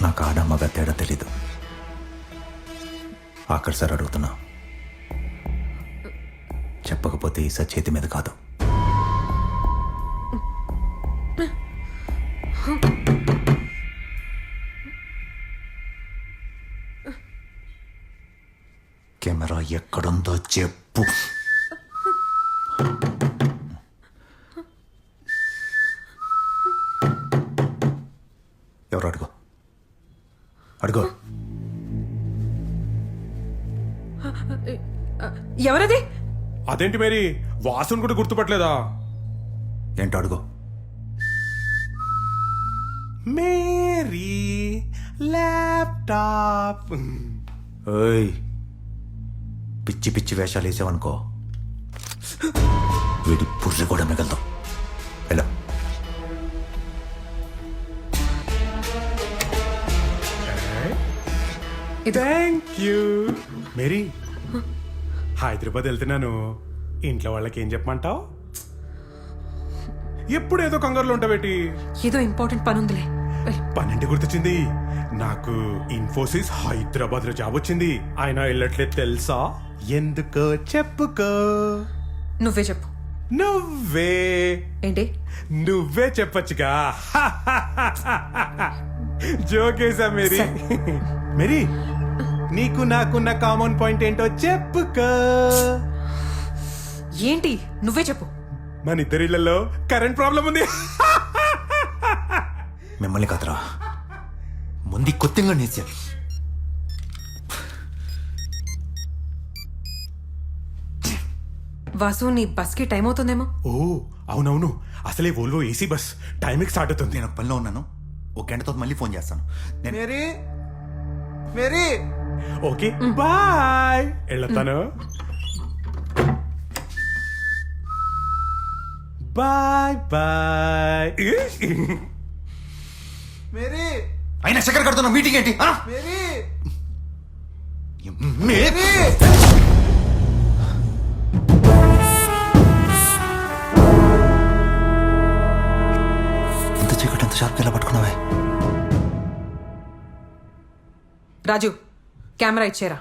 నాకు ఆడ మగ తేడా తెలీదు. ఆఖరి సార్ అడుగుతున్నా. చెప్పకపోతే ఈ సచేతి చేతి మీద కాదు. కెమెరా ఎక్కడుందో చెప్పు. అడుగు. ఎవరది? అదేంటి మేరీ? వాసుని కూడా గుర్తుపట్టలేదా? ఏంటో అడుగు. Mary laptop. ఏయ్ పిచ్చి పిచ్చి వేషాలు వేసావనుకో. వీడి పుర్రి కూడా మిగలదు. ఎలా థ్యాంక్ యూ మేరీ హైదరాబాద్ వెళ్తున్నాను. ఇంట్లో వాళ్ళకి ఏం చెప్పమంటావు? ఎప్పుడు ఏదో కంగారులో ఉంటావేటి? ఏదో ఇంపార్టెంట్ పని ఉందిలే. పన్నెండు గుర్తొచ్చింది. నాకు ఇన్ఫోసిస్ హైదరాబాద్లో జాబ్ వచ్చింది. ఆయన వెళ్ళట్లేదు తెలుసా? ఎందుకో చెప్పుకో. నువ్వే చెప్పు. నువ్వే. ఏంటి? నువ్వే చెప్పొచ్చుగా. జోకేసా మేరీ. మేరీ నీకు నాకున్న కామన్ పాయింట్ ఏంటో చెప్పుకో. ఏంటి? నువ్వే చెప్పు. మన ఇద్దరిళ్ళలో కరెంట్ ప్రాబ్లం ఉంది. మిమ్మల్ని కదరా. ముందు కొత్తగా నేసారు వాసు నీ బస్కి టైం అవుతుందేమో? ఓ అవునవును. అసలే ఓల్వో ఏసీ బస్ టైంకి స్టార్ట్ అవుతుంది. నేను పనిలో ఉన్నాను. ఒక గంట తర్వాత మళ్ళీ ఫోన్ చేస్తాను. నేను మేరీ! మేరీ! Okay bye. వెళ్తాను బాయ్ బాయ్. మేరీ. అయినా చక్కెర కడుతున్నా మీటింగ్ ఏంటి? మేరీ. మేరీ. ఇంత చీకటి ఎంత షార్ప్ ఎలా పట్టుకున్నావే? రాజు కెమెరా ఇచ్చేరా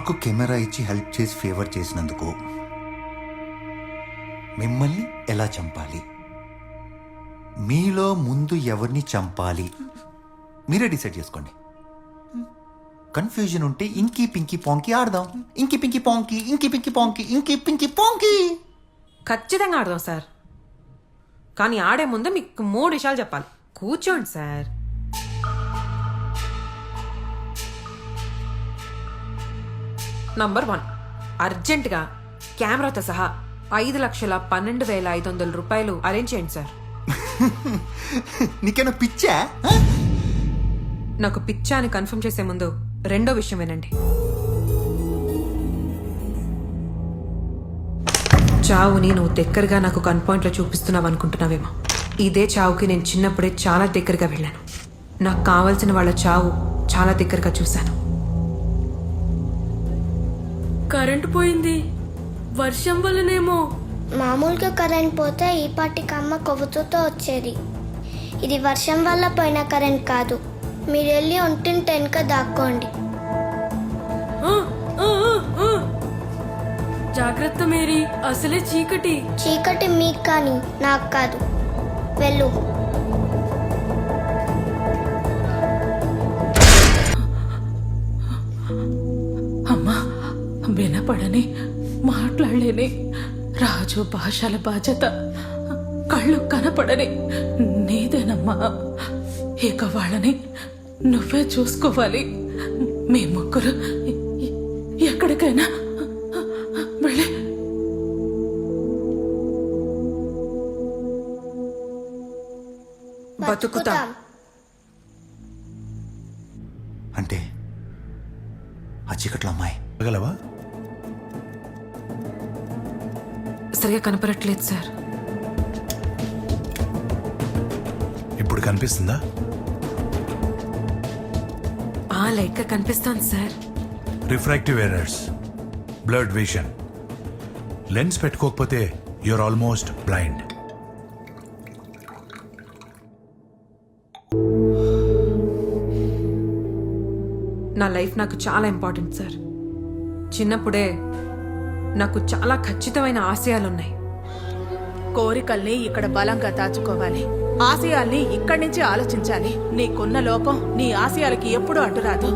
నాకు కెమెరా ఇచ్చి హెల్ప్ చేసి ఫేవర్ చేసినందుకు మిమ్మల్ని ఎలా చంపాలి? మీలో ముందు ఎవరిని చంపాలి? మీరే డిసైడ్ చేసుకోండి. కన్ఫ్యూజన్ ఉంటే ఇంకీ పింకీ పాంకీ ఆడదాం. ఇంకి పింకీ పాంకీ ఇంకి పింకీ పాంకీ ఇంకి పింకీ పాంకీ. ఖచ్చితంగా ఆడదాం సార్. కానీ ఆడే ముందు మీకు మూడు విషయాలు చెప్పాలి. కూర్చోండి సార్. నంబర్ వన్ అర్జెంటుగా కెమెరాతో సహా ఐదు లక్షల పన్నెండు వేల ఐదు వందల రూపాయలు అరేంజ్ చేయండి సార్. నీకేనా పిచ్చా? నాకు పిచ్చా అని కన్ఫర్మ్ చేసే ముందు రెండో విషయం వినండి. చావుని నువ్వు దగ్గరగా నాకు గన్ పాయింట్లో చూపిస్తున్నావు అనుకుంటున్నావేమో. ఇదే చావుకి నేను చిన్నప్పుడే చాలా దగ్గరగా వెళ్ళాను. నాకు కావాల్సిన వాళ్ళ చావు చాలా దగ్గరగా చూశాను. కరెంటు పోయింది. వర్షం వల్లనేమో. మామూలుగా కరెంట్ పోతే ఈ పాటికి అమ్మ కొవ్వుతూతో వచ్చేది. ఇది వర్షం వల్ల పోయిన కరెంట్ కాదు. మీరు వెళ్ళి ఒంటిని టెన్క దాక్కోండి. ఆ, ఆ, ఆ, ఆ. జాగ్రత్త మేరీ అసలే చీకటి. చీకటి మీకు కానీ నాకు కాదు. వెళ్ళు. వినపడని మాట్లాడలేని రాజు భాషల బాధ్యత కళ్ళు కనపడని నీదేనమ్మా. ఇక వాళ్ళని నువ్వే చూసుకోవాలి. మీ ముగ్గురు ఎక్కడికైనా వెళ్ళి. బతుకుతాం. అంటే ఆ చీకట్లో అమ్మాయి. గలవా సరిగా కనపడట్లేదు సార్. ఇప్పుడు కనిపిస్తుందా? ఆ లైట్గా కనిపిస్తాను sir. Refractive errors blurred vision lens పెట్టుకోకపోతే యూర్ ఆల్మోస్ట్ బ్లైండ్ నా లైఫ్ నాకు చాలా ఇంపార్టెంట్ సార్. చిన్నప్పుడే నాకు చాలా ఖచ్చితమైన ఆశయాలున్నాయి. కోరికల్ని ఇక్కడ బలంగా దాచుకోవాలి. ఆశయాల్ని ఇక్కడి నుంచి ఆలోచించాలి. నీకున్న లోపం నీ ఆశయాలకి ఎప్పుడూ అడ్డురాదు.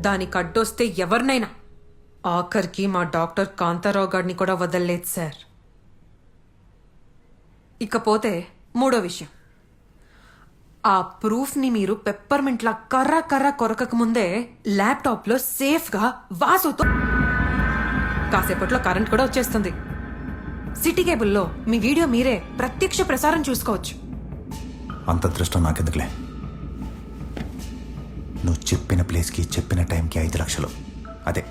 దానికి అడ్డొస్తే ఎవరినైనా. ఆఖరికి మా డాక్టర్ కాంతారావు గారిని కూడా వదలలేదు సార్. ఇకపోతే మూడో విషయం. ఆ ప్రూఫ్ని మీరు పెప్పర్మెంట్లా కర్ర కర్ర కొరకక ముందే ల్యాప్టాప్లో సేఫ్గా వాసుతో కాసేపట్లో కరెంట్ కూడా వచ్చేస్తుంది. సిటీ కేబుల్లో మీ వీడియో మీరే ప్రత్యక్ష ప్రసారం చూసుకోవచ్చు. అంత దృష్టం నాకెందుకులే? నువ్వు చెప్పిన ప్లేస్కి చెప్పిన టైంకి ఐదు లక్షలు. అదే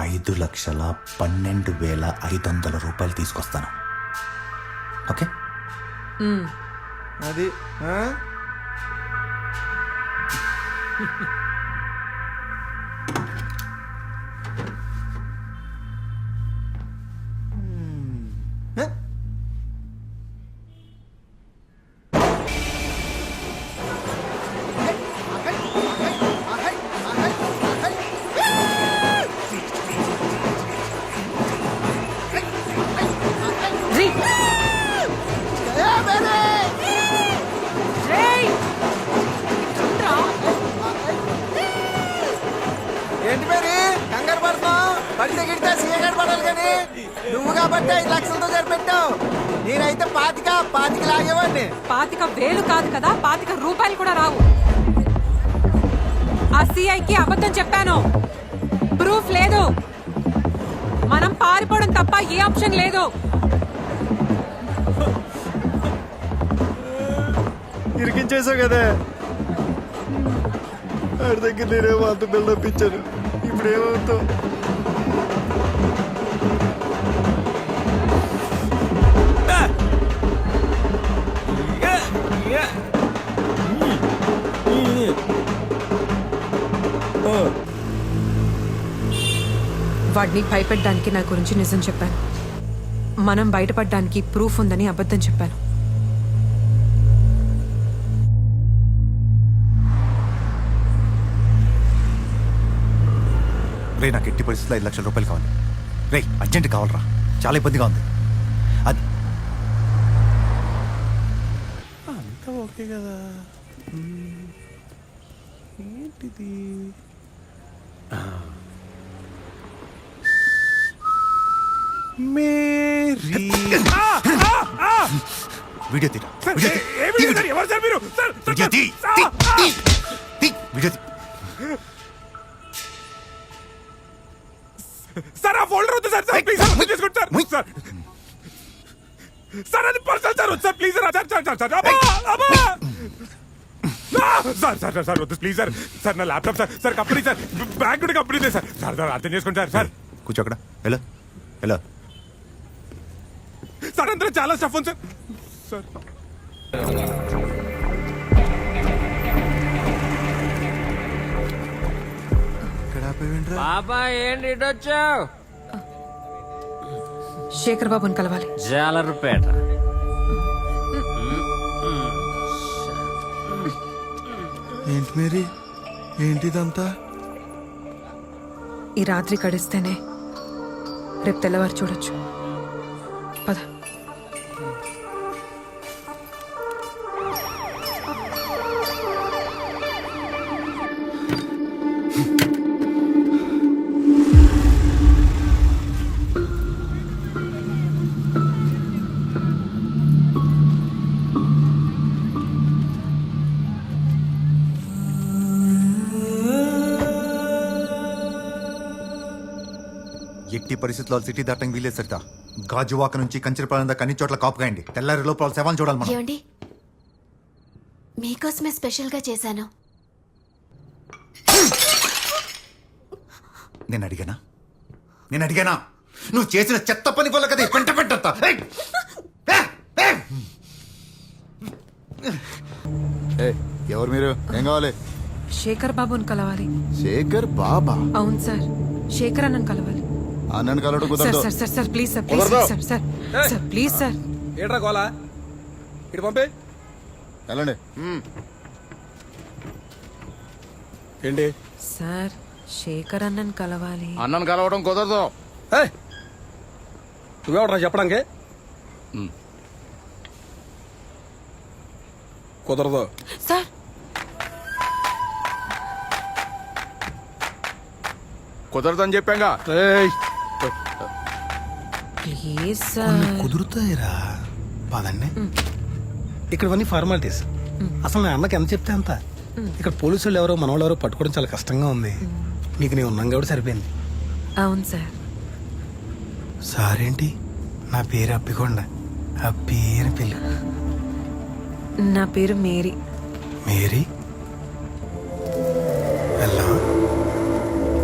ఐదు లక్షల పన్నెండు వేల ఐదు వందల రూపాయలు తీసుకొస్తాను. ఓకే? అది లాగేవాడిని పాతిక వేలు కాదు కదా పాతిక రూపాయలు కూడా రావు. ఆ సిఐకి అబద్ధం చెప్పాను. ప్రూఫ్ లేదు. మనం పారిపోవడం తప్ప ఏ ఆప్షన్ లేదు. ఇరికించేసావు కదా. ఆడి దగ్గర నేనేమో అంత బిల్డప్ ఇచ్చాను. ఇప్పుడు ఏమవుతావు? వాడిని భయపెట్టడానికి నా గురించి నిజం చెప్పాను. మనం బయటపడడానికి ప్రూఫ్ ఉందని అబద్ధం చెప్పాను. రే నాకు ఎట్టి పరిస్థితుల్లో ఐదు లక్షల రూపాయలు కావాలి. రే అర్జెంట్ కావాలరా. చాలా ఇబ్బందిగా ఉంది. అది. అంతా ఓకే కదా. ఏంటిది? మేరీ! వీడియో తీరా సార్, వీడియో తీ. ఎవరు సార్ మీరు సార్, సార్, వీడియో తీ. సార్, తీ. ఆ! తీ. తీ. వీడియో తీ. సార్ ఆ ఫోల్డర్ వద్దు సార్ సార్ ప్లీజ్ సార్ చేసుకోండి సార్ ముయ్. సార్ సార్ అది పర్సనల్ సార్ వద్దు sir please sir sir sir sir sir అబ్బా అబ్బా ఆ! సార్ సార్ సార్ సార్ వద్దు ప్లీజ్ సార్ సార్ నా laptop sir sir company sir bank నుండి కంపెనీ సార్ సార్ సార్ అర్థం చేసుకోండి సార్ సార్ కూర్చో అక్కడ ఎలా ఎలా సార్ అందులో చాలా స్టఫ్ ఉంది సార్. సార్. పాపా ఏంటి ఇటొచ్చావు శేఖర్ బాబుని కలవాలి. జాలరుపేట. ఏంటి మేరీ? ఏంటిదంతా ఈ రాత్రి కడిస్తేనే రేపు తెల్లవారు చూడొచ్చు. పద. ఎట్టి పరిస్థితుల్లో సిటీ దాటం వీలేదు సరితా. గాజువాక నుంచి కంచిరపాలెం దాకా అన్ని చోట్ల కాపు కాయండి తెల్లారి లోపల శవాన్ని చూడాలి మనం. ఏమండి? మీకోసమే స్పెషల్గా చేశాను. నేను అడిగానా? నేను అడిగానా? నువ్వు చేసిన చెత్త పని వల్ల కదా పెంట! ఏ! ఎవరు మీరు? ఏం కావాలి? శేఖర్ బాబుని కలవాలి. శేఖర్ బాబా? అవును సార్. శేఖర్ అన్నను కలవాలి. అన్నను కలవడం సార్ కుదరదు sir sir sir please sir please కుదరదు. Sir sir sir please sir ఏట్రా గోలా? ఇటు పంపే. వెళ్ళండి. ఏంటి? సార్ శేఖర్ అన్నను కలవాలి. అన్నను కలవడం కుదరదు. ఏయ్! నువ్వెవడరా చెప్పడానికి? కుదరదు. సార్. కుదరదని చెప్పాగా. ప్లీజ్ సార్ కుదురుతాయిరా. పదండి. ఇక్కడవన్నీ ఫార్మాలిటీస్. అసలు నా అన్నకి ఎంత చెప్తే అంత. ఇక్కడ పోలీసు వాళ్ళు ఎవరో మన వాళ్ళు ఎవరో పట్టుకోవడం చాలా కష్టంగా ఉంది. నీకు నేను ఉన్నాం కాబట్టి సరిపోయింది. అవును సార్. సారేంటి? నా పేరు అప్పికొండ. అప్పి అని పిల్లి నా పేరు మేరీ. మేరీ?